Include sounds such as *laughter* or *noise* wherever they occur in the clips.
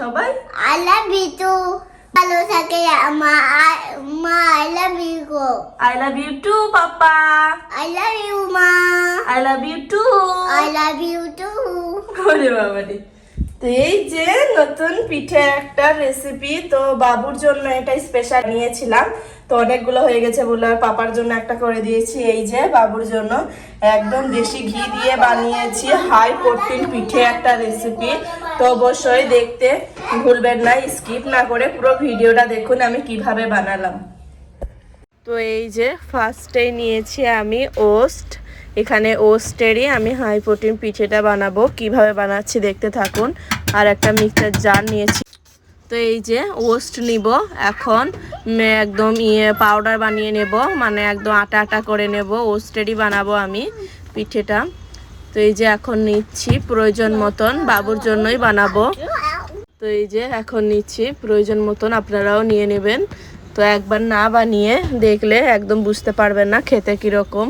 সবাই I love you too. ভালো থাকে মা মা I love you গো আই লাভ ইউ টু পাপা I love you মা I love you too I love you too. ওরে বাবারে এই যে নতুন পিঠে একটা রেসিপি তো বাবুর জন্য এটা স্পেশাল নিয়েছিলাম তো অনেকগুলো হয়ে গেছে বলে পাপার জন্য একটা করে দিয়েছি। এই যে বাবুর জন্য একদম দেশি ঘি দিয়ে বানিয়েছি হাই প্রোটিন পিঠে একটা রেসিপি তো অবশ্যই দেখতে ভুলবেন না স্কিপ না করে পুরো ভিডিওটা দেখুন আমি কীভাবে বানালাম। তো এই যে ফার্স্টে নিয়েছি আমি ওস্ট এখানে ওস্টেরই আমি হাই প্রোটিন পিঠেটা বানাবো। কীভাবে বানাচ্ছি দেখতে থাকুন। আর একটা মিক্সার জার নিয়েছি। তো এই যে ওস্ট নিব। এখন একদম ইয়ে পাউডার বানিয়ে নেব। মানে একদম আটা আটা করে নেব। ওস্টেরই বানাবো আমি পিঠেটা। তো এই যে এখন নিচ্ছি প্রয়োজন মতন। বাবুর জন্যই বানাবো। তো এই যে এখন নিচ্ছি প্রয়োজন মতন। আপনারাও নিয়ে নেবেন। তো একবার না বানিয়ে দেখলে একদম বুঝতে পারবেন না খেতে কীরকম।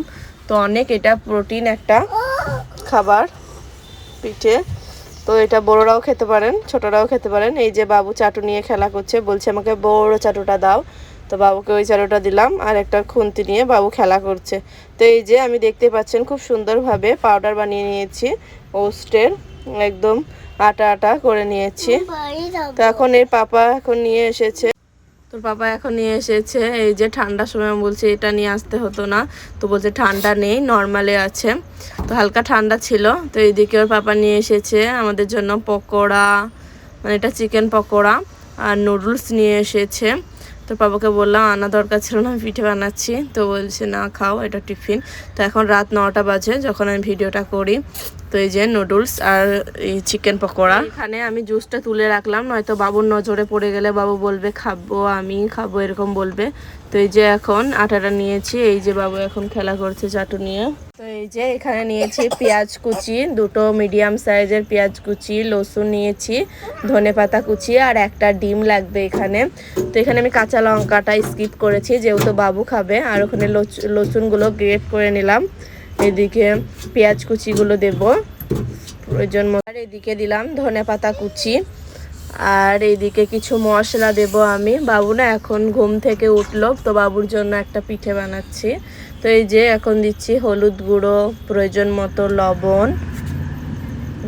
তো অনেক এটা প্রোটিন একটা খাবার পিঠে। তো এটা বড়রাও খেতে পারেন ছোটরাও খেতে পারেন। এই যে বাবু চাটু নিয়ে খেলা করছে বলছে আমাকে বড় চাটুটা দাও। তো বাবুকে ওই চাটুটা দিলাম আর একটা খুন্তি নিয়ে বাবু খেলা করছে। তো এই যে আমি দেখতে পাচ্ছেন খুব সুন্দরভাবে পাউডার বানিয়ে নিয়েছি ওস্টের একদম আটা আটা করে নিয়েছি। তো এখন এর পাপা এখন নিয়ে এসেছে। তোর পাপা এখন নিয়ে এসেছে, এই যে ঠান্ডার সময় বলছে এটা নিয়ে আসতে হতো না, তো বলছে ঠান্ডা নেই, নর্মালে আছে। তো হালকা ঠান্ডা ছিল, তো এইদিকে ওর পাপা নিয়ে এসেছে, আমাদের জন্য পকোড়া মানে এটা চিকেন পকোড়া আর নুডলস নিয়ে এসেছে। তোর পাপাকে বললাম, আনা দরকার ছিল না পিঠে বানাচ্ছি। তো বলছে, না, খাও, এটা টিফিন। তো এখন রাত নটা বাজে, যখন আমি ভিডিওটা করি তো এই যে নুডলস আর এই চিকেন পকোড়া। এখানে আমি জুসটা তুলে রাখলাম, নয়তো বাবুর নজরে পড়ে গেলে বাবু বলবে, খাব, আমি খাব, এরকম বলবে। তো এই যে এখন আটাটা নিয়েছি, এই যে বাবু এখন খেলা করছে চাটু নিয়ে। তো এই যে এখানে নিয়েছি পেঁয়াজ কুচি, দুটো মিডিয়াম সাইজের পেঁয়াজ কুচি, লসুন নিয়েছি, ধনে পাতা কুচি আর একটা ডিম লাগবে এখানে। তো এখানে আমি কাঁচা লঙ্কাটা স্কিপ করেছি, যেহেতু বাবু খাবে, আর ওখানে লসুনগুলো গ্রেট করে নিলাম। এদিকে পেঁয়াজ কুচিগুলো দেব। প্রয়োজন মতো। আর এদিকে দিলাম ধনে পাতা কুচি। আর এদিকে কিছু মশলা দেব আমি। বাবু না এখন ঘুম থেকে উঠল, তো বাবুর জন্য একটা পিঠে বানাচ্ছি। তো এই যে এখন দিচ্ছি হলুদ গুঁড়ো, প্রয়োজন মতো লবণ।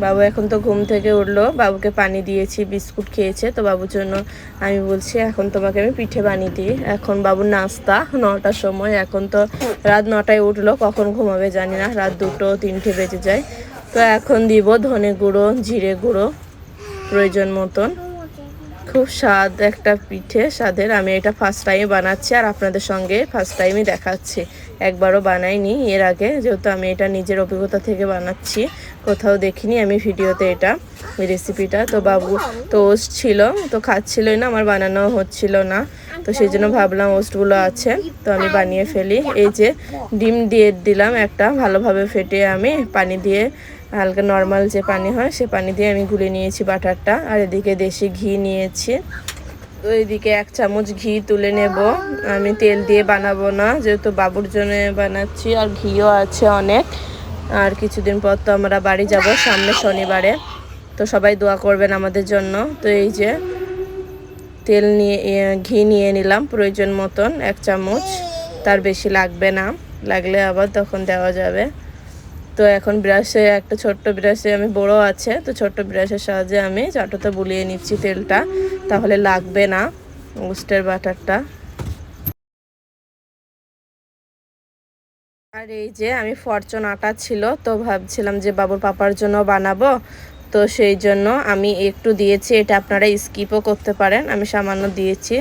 বাবু এখন তো ঘুম থেকে উঠল। বাবুকে পানি দিয়েছি, বিস্কুট খেয়েছে। তো বাবুর জন্য আমি বলছি, এখন তোমাকে আমি পিঠে বানিয়ে দিই। এখন বাবুর নাস্তা নটার সময়। এখন তো রাত নটায় উঠল, কখন ঘুমাবে জানি না। রাত দুটো তিনটে বেজে যায়। তো এখন দিব ধনে গুঁড়ো, জিরে গুঁড়ো, প্রয়োজন মতন। খুব স্বাদ একটা পিঠে, স্বাদের। আমি এটা ফার্স্ট টাইমে বানাচ্ছি আর আপনাদের সঙ্গে ফার্স্ট টাইমই দেখাচ্ছি। একবারও বানাইনি। এর আগে যেহেতু আমি এটা নিজের অভিজ্ঞতা থেকে বানাচ্ছি। কোথাও দেখিনি আমি ভিডিওতে এটা রেসিপিটা তো বাবু তো ওস্ট ছিল, তো খাচ্ছিলই না, আমার বানানো হচ্ছিল না। তো সেই জন্য ভাবলাম ওস্টগুলো আছে, তো আমি বানিয়ে ফেলি। এই যে ডিম দিয়ে দিলাম একটা, ভালোভাবে ফেটে আমি পানি দিয়ে, হালকা নর্মাল যে পানি হয়, সে পানি দিয়ে আমি গুলে নিয়েছি বাটারটা। আর এদিকে দেশি ঘি নিয়েছি। তো এদিকে এক চামচ ঘি তুলে নেব। আমি তেল দিয়ে বানাবো না, যেহেতু বাবুর জন্য বানাচ্ছি, আর ঘিও আছে অনেক। আর কিছুদিন পর তো আমরা বাড়ি যাব সামনে শনিবারে। তো সবাই দোয়া করবেন আমাদের জন্য। তো এই যে তেল নিয়ে ঘি নিয়ে নিলাম প্রয়োজন মতন, এক চামচ। তার বেশি লাগবে না, লাগলে আবার তখন দেওয়া যাবে। তো এখন ব্রাশে, একটা ছোট্ট ব্রাশে আমি, বড় আছে, তো ছোট্ট ব্রাশের সাহায্যে আমি চাটোতে বুলিয়ে নিচ্ছি তেলটা। তাহলে লাগবে না, ওস্টের বাটারটা। আর এই যে আমি ফরচুন আটা ছিল, তো ভাবছিলাম যে বাবুর পাপার জন্য বানাবো। তো সেই জন্য আমি একটু দিয়েছি, এটা আপনারা স্কিপও করতে পারেন। আমি সামান্য দিয়েছি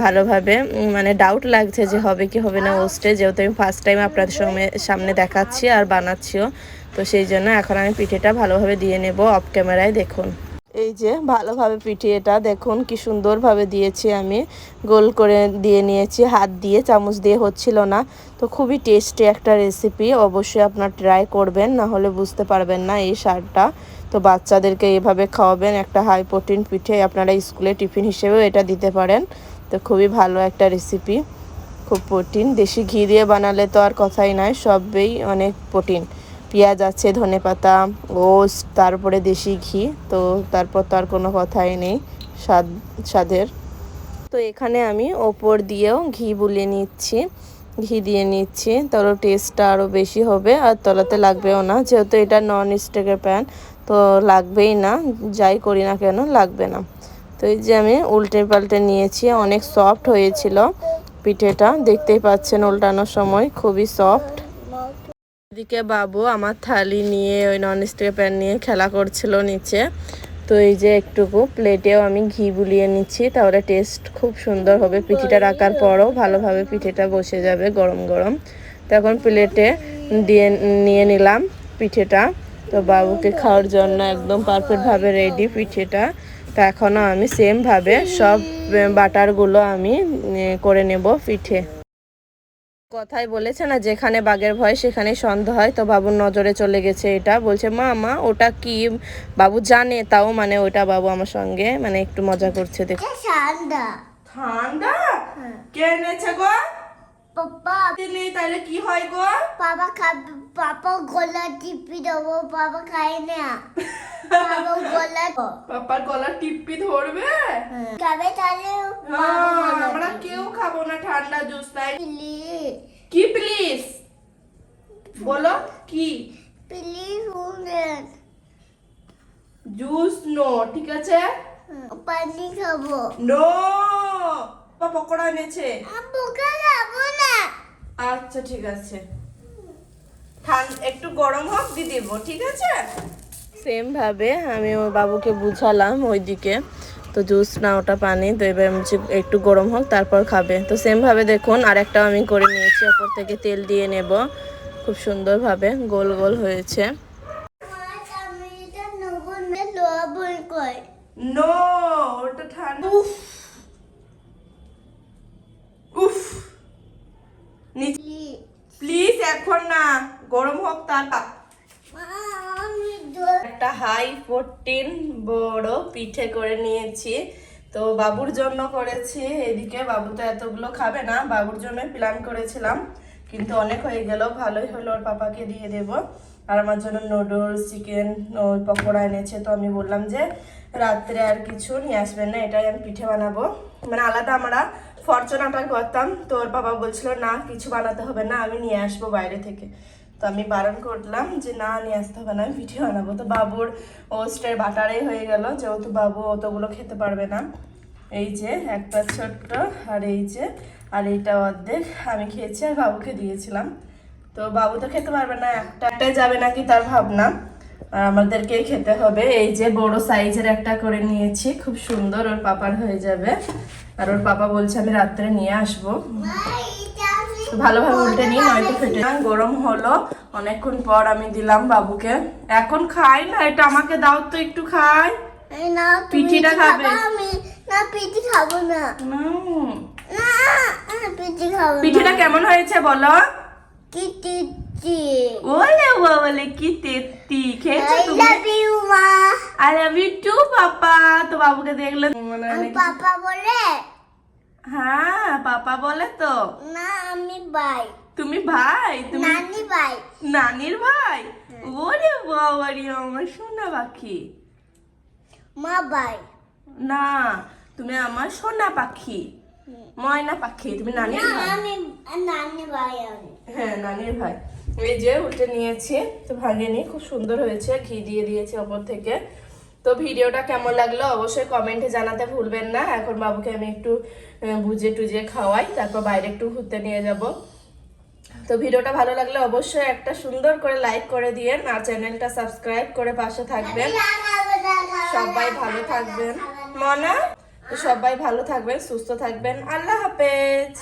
ভালোভাবে। মানে ডাউট লাগছে যে হবে কি হবে না ওস্টে যেহেতু আমি ফার্স্ট টাইম আপনাদের সঙ্গে সামনে দেখাচ্ছি আর বানাচ্ছিও। তো সেই জন্য এখন আমি পিঠেটা ভালোভাবে দিয়ে নেব অফ ক্যামেরায় দেখুন। এই যে ভালোভাবে পিঠিয়েটা দেখুন কি সুন্দরভাবে দিয়েছি আমি। গোল করে দিয়ে নিয়েছি, হাত দিয়ে, চামচ দিয়ে হচ্ছিল না। তো খুবই টেস্টি একটা রেসিপি অবশ্যই আপনার ট্রাই করবেন, না হলে বুঝতে পারবেন না এই সারটা তো বাচ্চাদেরকে এভাবে খাওয়াবেন, একটা হাই প্রোটিন পিঠে আপনারা স্কুলে টিফিন হিসেবেও এটা দিতে পারেন। তো খুবই ভালো একটা রেসিপি খুব প্রোটিন দেশি ঘি দিয়ে বানালে তো আর কথাই নয় সবেই অনেক প্রোটিন পেঁয়াজ আছে, ধনে পাতা ওস তারপরে দেশি ঘি, তো তারপর তো আর কোনো কথাই নেই, স্বাদ, স্বাদের। তো এখানে আমি ওপর দিয়েও ঘি বুলিয়ে নিচ্ছি, ঘি দিয়ে নিচ্ছি তার টেস্টটা আরও বেশি হবে, আর তলাতে লাগবেও না, যেহেতু এটা নন স্টিকের প্যান তো লাগবেই না, যাই করি না কেন, লাগবে না। তো এই যে আমি উল্টে পাল্টে নিয়েছি, অনেক সফট হয়েছিল পিঠেটা, দেখতেই পাচ্ছেন উল্টানোর সময়, খুবই সফট এদিকে বাবু আমার থালি নিয়ে ওই নন স্টিকের প্যান নিয়ে খেলা করছিল নিচে। তো এই যে একটুকু প্লেটেও আমি ঘি বুলিয়ে নিচ্ছি তাহলে টেস্ট খুব সুন্দর হবে। পিঠিটা রাখার পরও ভালোভাবে পিঠেটা বসে যাবে গরম গরম। তখন প্লেটে দিয়ে নিয়ে নিলাম পিঠেটা। তো বাবুকে খাওয়ার জন্য একদম পারফেক্টভাবে রেডি পিঠেটা। তো এখনও আমি সেমভাবে সব বাটারগুলো আমি করে নেব পিঠে। কথাই বলেছে না যেখানে বাঘের ভয় সেখানে সন্দেহ হয়। তো বাবুর নজরে চলে গেছে এটা। বলছে মা মা ওটা কি? বাবু জানে তাও মানে ওটা বাবু আমার সঙ্গে মানে একটু মজা করছে দেখ ঠান্ডা। ঠান্ডা? কে এনেছে গো? পাপা। নেই? তাহলে কি হয় গো? বাবা খাবে পাপা গলা টিপি দেবো বাবা খায় না। *laughs* পাপার গলা টিপ্পি ধরবে? খাবে তাহলে? আমরা কেউ খাব না ঠান্ডা জুস তাই কি প্লিজ? বলো কি? প্লিজ জুস নো ঠিক আছে? পানি খাব। নো! পাপা পকোড়া এনেছে। খাব না। আচ্ছা ঠিক আছে। ঠান্ডা একটু গরম হোক দিয়ে দেবো ঠিক আছে? সেম ভাবে আমি ওর বাবুকে বুঝালাম ওইদিকে। তো জুস না ওটা পানি তো এবার আমি বলছি একটু গরম হোক তারপর খাবে। তো সেম ভাবে দেখুন আরেকটাও আমি করে নিয়েছি ওপর থেকে তেল দিয়ে নেব। খুব সুন্দরভাবে গোল গোল হয়েছে। না ওটা ঠান্ডা। উফ। উফ। প্লিজ এখন না গরম হোক একটা হাই প্রোটিন বড় পিঠে করে নিয়েছি। তো বাবুর জন্য করেছি, এদিকে বাবু তো এতগুলো খাবে না, বাবুর জন্য প্ল্যান করেছিলাম, কিন্তু অনেক হয়ে গেল, ভালোই হলো, ওর পাপাকে দিয়ে দেব। আর আমার জন্য নুডলস চিকেন ওই পকোড়া এনেছে, তো আমি বললাম যে রাত্রে আর কিছু নিয়ে আসবেন না, এটাই আমি পিঠে বানাবো। মানে আলাদা আমরা ফরচুনাটা করতাম, তো ওর বাবা বলছিল, না, কিছু বানাতে হবে না, আমি নিয়ে আসব বাইরে থেকে। তো আমি বারণ করলাম যে, না নিয়ে আসতে হবে না, আমি পিঠে বানাবো। তো বাবুর ওস্টের বাটারে হয়ে গেল, যেহেতু বাবু অতগুলো খেতে পারবে না। এই যে একটা ছোট্ট, আর এই যে, আর এইটা অর্ধেক আমি খেয়েছি আর বাবুকে দিয়েছিলাম। তো বাবু তো খেতে পারবে না, একটা একটাই যাবে নাকি তার ভাবনা। আর আমাদেরকেই খেতে হবে। এই যে, বড় সাইজের একটা করে নিয়েছি, খুব সুন্দর, ওর পাপার হয়ে যাবে। আর ওর পাপা বলছে, আমি রাত্রে নিয়ে আসব। তো ভালোভাবে উল্টে নিই নয়তো ফেটে গরম হলো অনেকক্ষণ পর আমি দিলাম বাবুকে। এখন খাই না এটা আমাকে দাও তো একটু খাই। এই না পিঠিটা খাবে? না পিঠি খাব না। উম, না আমি পিঠি খাব না। পিঠিটা কেমন হয়েছে বলো? কি ওলে বলে কি তেত্তি খেয়েছো আই তুমি? লাভ ইউ মা। আই লাভ ইউ টু পাপা। তো বাবুকে দেখলে পাপা বলে হ্যাঁ পাপা বলে তো। না আমি বাই তুমি ভাই তুমি নানি বাই নানির ভাই? ওরে বাবারি আমার সোনা পাখি। মা বাই না তুমি আমার সোনা পাখি। ময়না পাখি তুমি নানির ভাই? আমি নানি আমি। হ্যাঁ নানির ভাই। এই যে উল্টে নিয়েছি। তো ভাঙেনি খুব সুন্দর হয়েছে ঘি দিয়ে দিয়েছি ওপর থেকে। তো ভিডিওটা কেমন লাগল অবশ্যই কমেন্টে জানাতে ভুলবেন না। এখন বাবুকে আমি একটু বুঝে টুজে খাওয়াই, তারপর বাইরে একটু ঘুরতে নিয়ে যাব। তো ভিডিওটা ভালো লাগলে অবশ্যই একটা সুন্দর করে লাইক করে দিয়েন আর চ্যানেলটা সাবস্ক্রাইব করে পাশে থাকবেন। সবাই ভালো থাকবেন। মনা সবাই ভালো থাকবেন, সুস্থ থাকবেন। আল্লাহ হাফেজ।